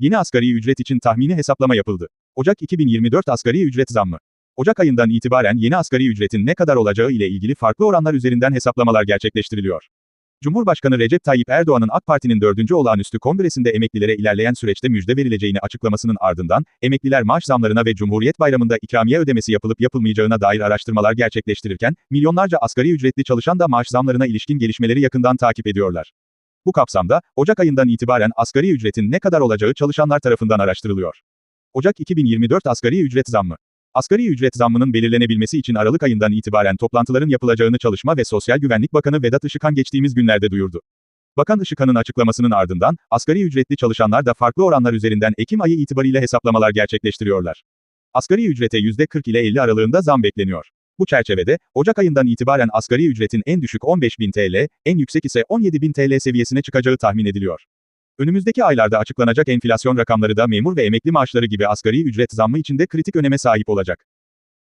Yeni asgari ücret için tahmini hesaplama yapıldı. Ocak 2024 asgari ücret zammı. Ocak ayından itibaren yeni asgari ücretin ne kadar olacağı ile ilgili farklı oranlar üzerinden hesaplamalar gerçekleştiriliyor. Cumhurbaşkanı Recep Tayyip Erdoğan'ın AK Parti'nin 4. olağanüstü kongresinde emeklilere ilerleyen süreçte müjde verileceğini açıklamasının ardından, emekliler maaş zamlarına ve Cumhuriyet Bayramı'nda ikramiye ödemesi yapılıp yapılmayacağına dair araştırmalar gerçekleştirirken, milyonlarca asgari ücretli çalışan da maaş zamlarına ilişkin gelişmeleri yakından takip ediyorlar. Bu kapsamda, Ocak ayından itibaren asgari ücretin ne kadar olacağı çalışanlar tarafından araştırılıyor. Ocak 2024 asgari ücret zammı. Asgari ücret zammının belirlenebilmesi için Aralık ayından itibaren toplantıların yapılacağını Çalışma ve Sosyal Güvenlik Bakanı Vedat Işıkhan geçtiğimiz günlerde duyurdu. Bakan Işıkhan'ın açıklamasının ardından, asgari ücretli çalışanlar da farklı oranlar üzerinden Ekim ayı itibariyle hesaplamalar gerçekleştiriyorlar. Asgari ücrete %40 ile 50 aralığında zam bekleniyor. Bu çerçevede, Ocak ayından itibaren asgari ücretin en düşük 15.000 TL, en yüksek ise 17.000 TL seviyesine çıkacağı tahmin ediliyor. Önümüzdeki aylarda açıklanacak enflasyon rakamları da memur ve emekli maaşları gibi asgari ücret zammı için de kritik öneme sahip olacak.